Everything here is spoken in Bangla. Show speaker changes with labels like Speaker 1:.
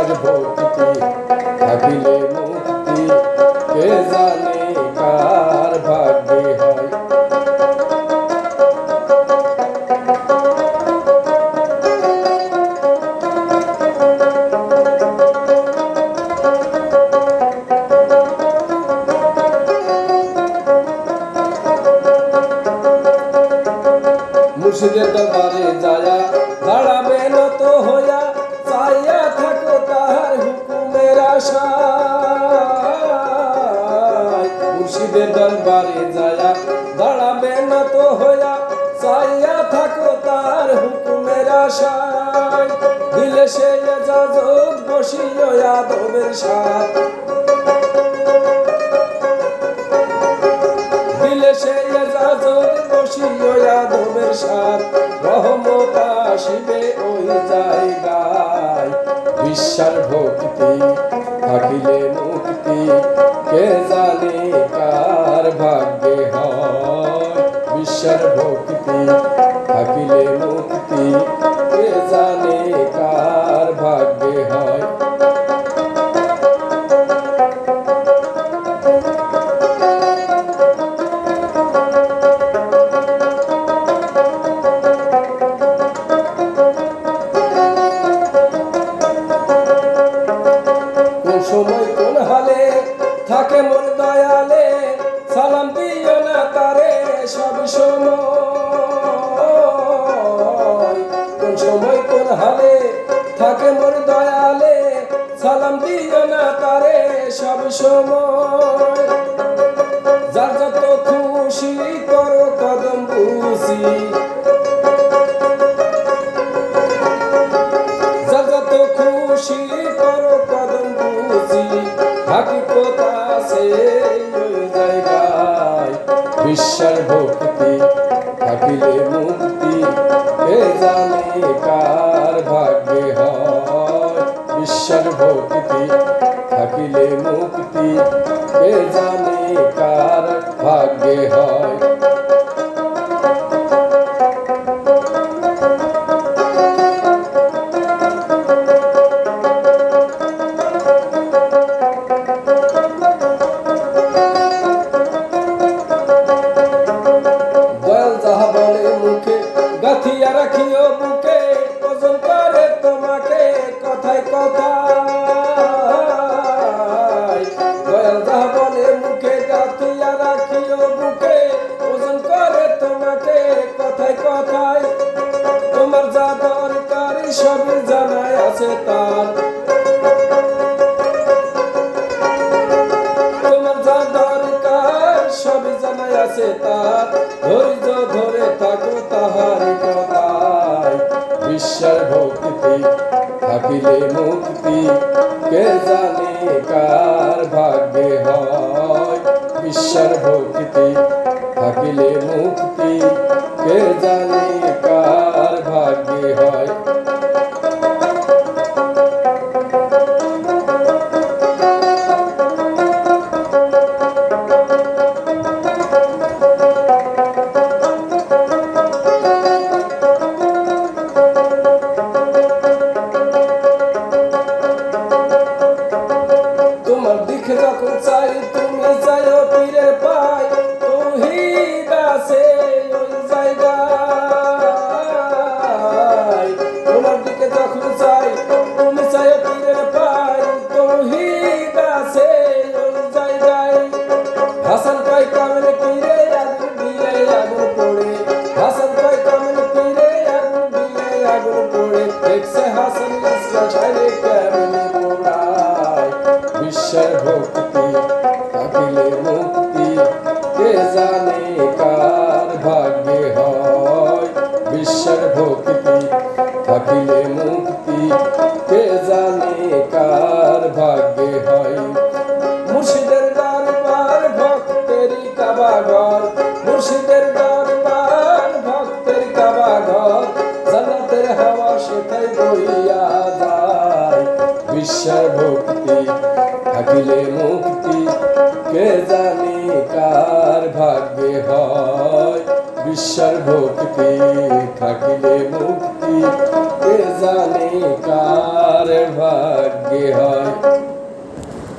Speaker 1: বিশ্বাস ভক্তি ভাবিলে দরবারে যায়া, দাঁড়াবে নত হইয়া, চাইয়া থাকো তার হুকুমের আশায়। দিলে সে এজাজত বসিও যাদবের সাথ। দিলে সে এজাজত বসিও যাদবের সাথ। রহমত আসিবে ওই জায়গায়। বিশ্বাস ভক্তি থাকিলে মুক্তি, কে জানে কার ভাগ্যে হয়। বিশ্বাস ভক্তি থাকিলে মুক্তি কে জানে সময়। যার যত খুশি করো, কদম খুশি জগত খুশি করো, কদম খুশি হাকিকত আছে জায়গায়। বিশ্বাস ভক্তি থাকিলে মুক্তি কে জানে কার? জানে কার ভাগ্যে হয়। বিশ্বাস ভক্তি থাকিলে মুক্তি। কে জানে কার ভাগ্যে হয়? ঈশ্বর ভক্তি থাকিলে মুক্তি। কে জানে কার ভাগ্যে হয়? por por, হাওয়া সেটাই যায়? বিশ্বাস ভক্তি, থাকিলে মুক্তি, কে জানি কার ভাগ্যে হয়? ঈশ্বর ভক্তি, থাকিলে মুক্তি, কে জানি কার ভাগ্যে হয়?